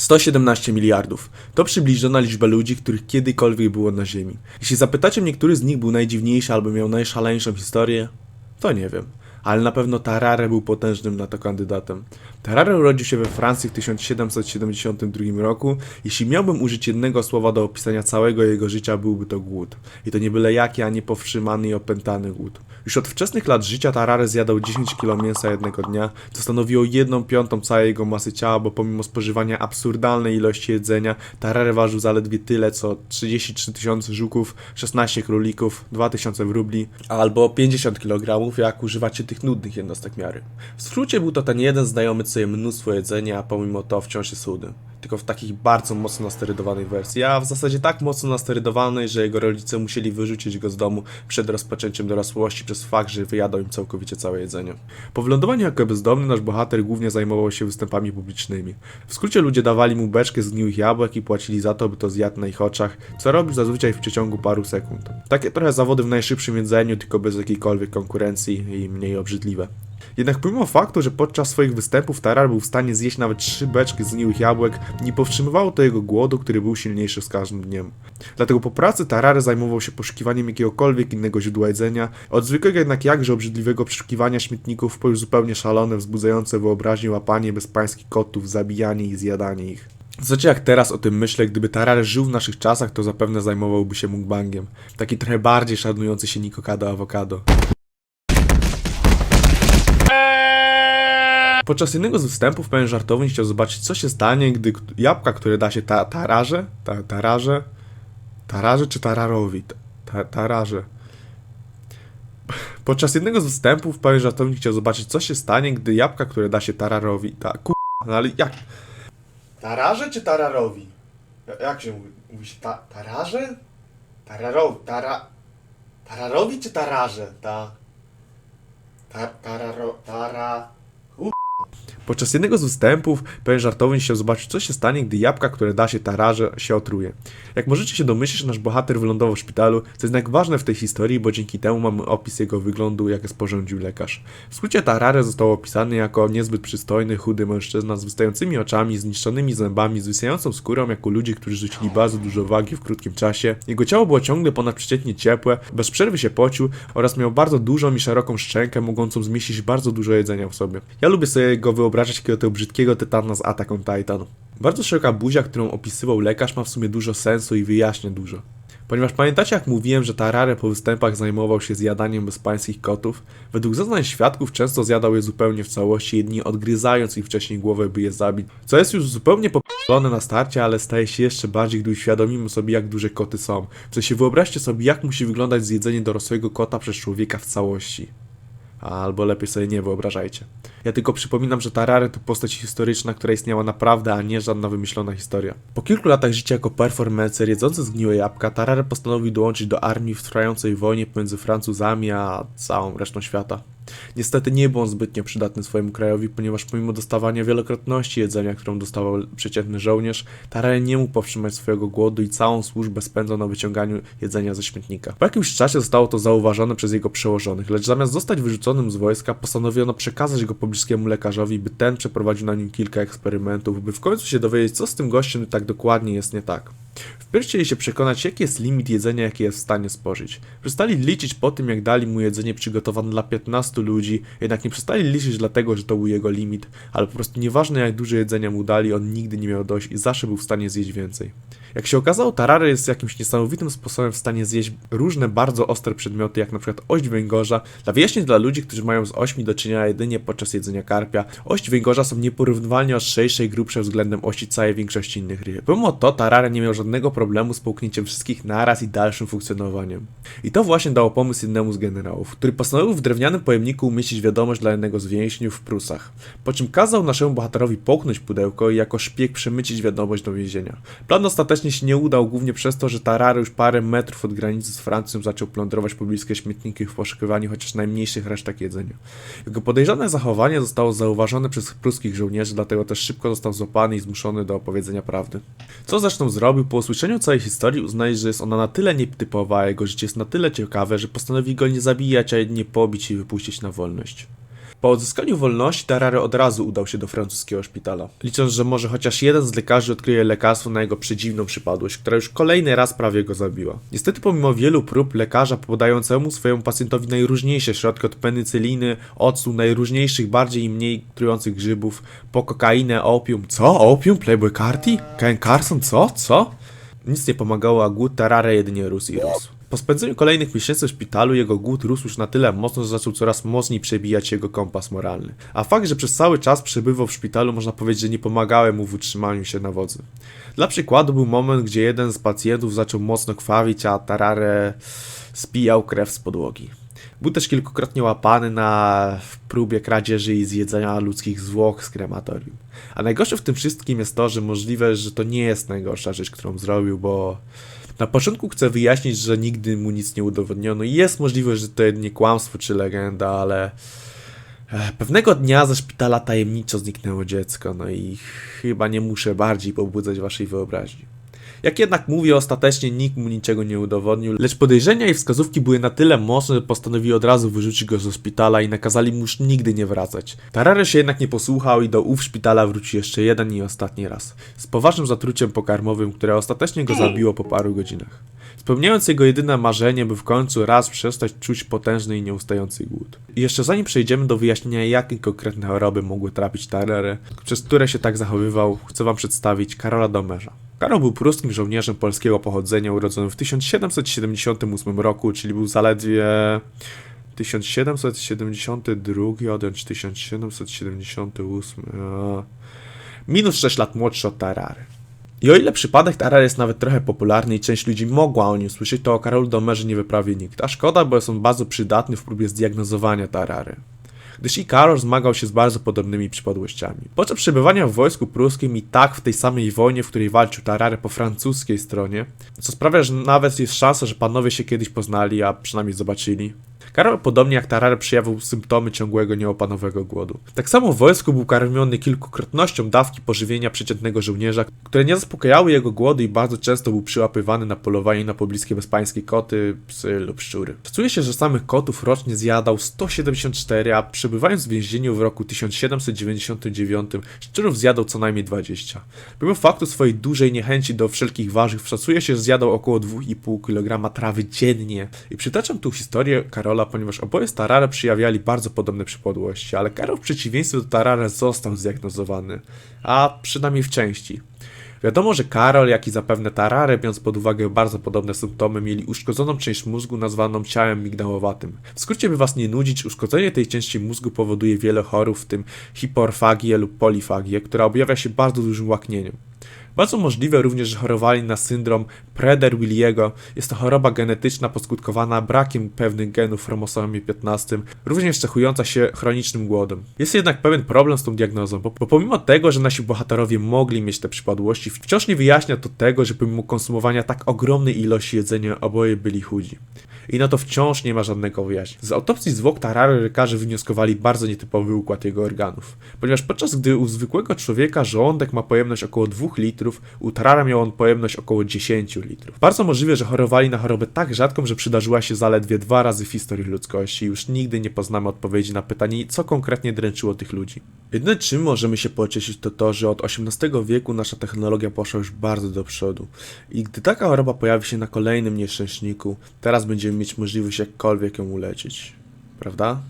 117 miliardów. To przybliżona liczba ludzi, których kiedykolwiek było na Ziemi. Jeśli zapytacie mnie, który z nich był najdziwniejszy albo miał najszaleńszą historię, to nie wiem. Ale na pewno Tarare był potężnym na to kandydatem. Tarare urodził się we Francji w 1772 roku. Jeśli miałbym użyć jednego słowa do opisania całego jego życia, byłby to głód. I to nie byle jaki, a nie powstrzymany i opętany głód. Już od wczesnych lat życia Tarare zjadał 10 kg mięsa jednego dnia, co stanowiło jedną piątą całej jego masy ciała, bo pomimo spożywania absurdalnej ilości jedzenia, Tarare ważył zaledwie tyle, co 33 tysiące żuków, 16 królików, 2000 wróbli, albo 50 kg, jak używacie tych nudnych jednostek miary. W skrócie był to ten jeden znający sobie mnóstwo jedzenia, a pomimo to wciąż jest chudy. Tylko w takich bardzo mocno nasterydowanej wersji, a w zasadzie tak mocno nasterydowanej, że jego rodzice musieli wyrzucić go z domu przed rozpoczęciem dorosłości przez fakt, że wyjadał im całkowicie całe jedzenie. Po wylądowaniu jako bezdomny nasz bohater głównie zajmował się występami publicznymi. W skrócie ludzie dawali mu beczkę zgniłych jabłek i płacili za to, by to zjadł na ich oczach, co robił zazwyczaj w przeciągu paru sekund. Takie trochę zawody w najszybszym jedzeniu, tylko bez jakiejkolwiek konkurencji i mniej obrzydliwe. Jednak pomimo faktu, że podczas swoich występów Tarar był w stanie zjeść nawet trzy beczki zgniłych jabłek, nie powstrzymywało to jego głodu, który był silniejszy z każdym dniem. Dlatego po pracy Tarary zajmował się poszukiwaniem jakiegokolwiek innego źródła jedzenia, od zwykłego jednak jakże obrzydliwego przeszukiwania śmietników po już zupełnie szalone, wzbudzające wyobraźnię łapanie bezpańskich kotów, zabijanie i zjadanie ich. Zasadzie jak teraz o tym myślę, gdyby Tarare żył w naszych czasach, to zapewne zajmowałby się mukbangiem. Taki trochę bardziej szanujący się Nikokado Awokado. Podczas jednego z występów pewien żartowny chciał zobaczyć, co się stanie, gdy jabłka, które da się ta tararze, ta, tararze, tararze czy tararowi, ta, ta, tararze. Podczas jednego z występów pewien żartownik chciał zobaczyć, co się stanie, gdy jabłka, które da się tararowi, ta ku... no ale jak? Tararze czy tararowi? Ja- Jak się mówi? Mówi się ta, tararze? Tararowi, tara... Tararowi czy tararze? Ta... Ta, tararo, tara... Podczas jednego z występów pewien żartownik chciał zobaczyć, co się stanie, gdy jabłka, które da się tararze, się otruje. Jak możecie się domyślić, nasz bohater wylądował w szpitalu, co jest ważne w tej historii, bo dzięki temu mamy opis jego wyglądu, jak sporządził lekarz. W skrócie Tarare został opisany jako niezbyt przystojny, chudy mężczyzna z wystającymi oczami, zniszczonymi zębami, z wystającą skórą, jak u ludzi, którzy rzucili bardzo dużo wagi w krótkim czasie. Jego ciało było ciągle ponadprzeciętnie ciepłe, bez przerwy się pocił oraz miał bardzo dużą i szeroką szczękę, mogącą zmieścić bardzo dużo jedzenia w sobie. Ja lubię sobie go wyobrażać jakiego tego brzydkiego tytana z Attack on Titan. Bardzo szeroka buzia, którą opisywał lekarz, ma w sumie dużo sensu i wyjaśnia dużo. Ponieważ pamiętacie jak mówiłem, że Tarare po występach zajmował się zjadaniem bezpańskich kotów? Według zeznań świadków często zjadał je zupełnie w całości, jedynie odgryzając ich wcześniej głowę, by je zabić. Co jest już zupełnie popalone na starcie, ale staje się jeszcze bardziej, gdy uświadomimy sobie jak duże koty są. W sensie wyobraźcie sobie jak musi wyglądać zjedzenie dorosłego kota przez człowieka w całości. Albo lepiej sobie nie wyobrażajcie. Ja tylko przypominam, że Tarare to postać historyczna, która istniała naprawdę, a nie żadna wymyślona historia. Po kilku latach życia jako performer jedzący zgniłe jabłka, Tarare postanowił dołączyć do armii w trwającej wojnie pomiędzy Francuzami a całą resztą świata. Niestety nie był on zbytnio przydatny swojemu krajowi, ponieważ pomimo dostawania wielokrotności jedzenia, którą dostawał przeciętny żołnierz, Tarare nie mógł powstrzymać swojego głodu i całą służbę spędzał na wyciąganiu jedzenia ze śmietnika. Po jakimś czasie zostało to zauważone przez jego przełożonych, lecz zamiast zostać wyrzuconym z wojska, postanowiono przekazać go pobliskiemu lekarzowi, by ten przeprowadził na nim kilka eksperymentów, by w końcu się dowiedzieć, co z tym gościem tak dokładnie jest nie tak. Wpierw chcieli się przekonać, jaki jest limit jedzenia, jaki jest w stanie spożyć. Przestali liczyć po tym, jak dali mu jedzenie przygotowane dla 15 ludzi, jednak nie przestali liczyć dlatego, że to był jego limit, ale po prostu nieważne jak dużo jedzenia mu dali, on nigdy nie miał dość i zawsze był w stanie zjeść więcej. Jak się okazało, Tarare jest jakimś niesamowitym sposobem w stanie zjeść różne bardzo ostre przedmioty, jak na przykład ość węgorza. Dla wyjaśnień dla ludzi, którzy mają z ośmi do czynienia jedynie podczas jedzenia karpia, ość węgorza są nieporównywalnie ostrzejsze i grubsze względem ości całej większości innych ryb. Pomimo to, Tarare nie miał żadnego problemu z połknięciem wszystkich naraz i dalszym funkcjonowaniem. I to właśnie dało pomysł jednemu z generałów, który postanowił w drewnianym pojemniku umieścić wiadomość dla jednego z więźniów w Prusach. Po czym kazał naszemu bohaterowi połknąć pudełko i jako szpieg przemycić wiadomość do więzienia. Plan ostatecznie się nie udał, głównie przez to, że Tarary już parę metrów od granicy z Francją zaczął plądrować pobliskie śmietniki w poszukiwaniu chociaż najmniejszych resztek jedzenia. Jego podejrzane zachowanie zostało zauważone przez pruskich żołnierzy, dlatego też szybko został złapany i zmuszony do opowiedzenia prawdy. Co zresztą zrobił, po usłyszeniu całej historii uznali, że jest ona na tyle nietypowa, a jego życie jest na tyle ciekawe, że postanowi go nie zabijać, a jedynie pobić i wypuścić na wolność. Po odzyskaniu wolności Tarare od razu udał się do francuskiego szpitala, licząc, że może chociaż jeden z lekarzy odkryje lekarstwo na jego przedziwną przypadłość, która już kolejny raz prawie go zabiła. Niestety pomimo wielu prób lekarza podającemu swojemu pacjentowi najróżniejsze środki od penicyliny, octu, najróżniejszych bardziej i mniej trujących grzybów, po kokainę, opium. Co? Opium? Playboy Carti? Ken Carson? Co? Co? Nic nie pomagało, a głód Tarare jedynie rósł i rósł. Po spędzeniu kolejnych miesięcy w szpitalu jego głód rósł już na tyle mocno, że zaczął coraz mocniej przebijać jego kompas moralny. A fakt, że przez cały czas przebywał w szpitalu, można powiedzieć, że nie pomagały mu w utrzymaniu się na wodzy. Dla przykładu był moment, gdzie jeden z pacjentów zaczął mocno krwawić, a Tarare spijał krew z podłogi. Był też kilkukrotnie łapany na próbie kradzieży i zjedzenia ludzkich zwłok z krematorium. A najgorsze w tym wszystkim jest to, że możliwe, że to nie jest najgorsza rzecz, którą zrobił, bo na początku chcę wyjaśnić, że nigdy mu nic nie udowodniono i jest możliwe, że to jedynie kłamstwo czy legenda, ale e, pewnego dnia ze szpitala tajemniczo zniknęło dziecko, no i chyba nie muszę bardziej pobudzać waszej wyobraźni. Jak jednak mówię, ostatecznie nikt mu niczego nie udowodnił, lecz podejrzenia i wskazówki były na tyle mocne, że postanowili od razu wyrzucić go ze szpitala i nakazali mu już nigdy nie wracać. Tarare się jednak nie posłuchał i do ów szpitala wrócił jeszcze jeden i ostatni raz. Z poważnym zatruciem pokarmowym, które ostatecznie go zabiło po paru godzinach. Spełniając jego jedyne marzenie, by w końcu raz przestać czuć potężny i nieustający głód. I jeszcze zanim przejdziemy do wyjaśnienia, jakie konkretne choroby mogły trapić Tarere, przez które się tak zachowywał, chcę wam przedstawić Karola Domerza. Karol był pruskim żołnierzem polskiego pochodzenia, urodzony w 1778 roku, czyli był zaledwie 1772 odjąć 1778. a, Minus 6 lat młodszy od Tarary. I o ile przypadek Tarary jest nawet trochę popularny i część ludzi mogła o nim słyszeć, to o Karolu Domerze nie wyprawi nikt. A szkoda, bo jest on bardzo przydatny w próbie zdiagnozowania Tarary gdyż i Karol zmagał się z bardzo podobnymi przypadłościami. Podczas przebywania w wojsku pruskim i tak w tej samej wojnie, w której walczył Tarare po francuskiej stronie, co sprawia, że nawet jest szansa, że panowie się kiedyś poznali, a przynajmniej zobaczyli. Karol, podobnie jak Tarare, przejawił symptomy ciągłego nieopanowego głodu. Tak samo w wojsku był karmiony kilkukrotnością dawki pożywienia przeciętnego żołnierza, które nie zaspokajały jego głodu i bardzo często był przyłapywany na polowanie na pobliskie bezpańskie koty, psy lub szczury. Szacuje się, że samych kotów rocznie zjadał 174, a przebywając w więzieniu w roku 1799 szczurów zjadał co najmniej 20. Mimo faktu swojej dużej niechęci do wszelkich warzyw, szacuje się, że zjadał około 2,5 kg trawy dziennie. I przytaczam tu historię Karola, ponieważ oboje z Tarare przyjawiali bardzo podobne przypadłości, ale Karol w przeciwieństwie do Tarare został zdiagnozowany, a przynajmniej w części. Wiadomo, że Karol, jak i zapewne Tarare, biorąc pod uwagę bardzo podobne symptomy, mieli uszkodzoną część mózgu nazwaną ciałem migdałowatym. W skrócie, by was nie nudzić, uszkodzenie tej części mózgu powoduje wiele chorób, w tym hiporfagię lub polifagię, która objawia się bardzo dużym łaknieniem. Bardzo możliwe również, że chorowali na syndrom Preder-Williego. Jest to choroba genetyczna poskutkowana brakiem pewnych genów w chromosomie 15, również cechująca się chronicznym głodem. Jest jednak pewien problem z tą diagnozą, bo, pomimo tego, że nasi bohaterowie mogli mieć te przypadłości, wciąż nie wyjaśnia to tego, że pomimo konsumowania tak ogromnej ilości jedzenia oboje byli chudzi. I na to wciąż nie ma żadnego wyjaśnienia. Z autopsji zwłok Tarary lekarze wnioskowali bardzo nietypowy układ jego organów, ponieważ podczas gdy u zwykłego człowieka żołądek ma pojemność około 2 litrów, u Tarara miał on pojemność około 10 litrów. Bardzo możliwe, że chorowali na chorobę tak rzadką, że przydarzyła się zaledwie dwa razy w historii ludzkości i już nigdy nie poznamy odpowiedzi na pytanie, co konkretnie dręczyło tych ludzi. Jedyne czym możemy się pocieszyć to to, że od XVIII wieku nasza technologia poszła już bardzo do przodu i gdy taka choroba pojawi się na kolejnym nieszczęśniku, teraz będziemy mieć możliwość jakkolwiek ją uleczyć. Prawda?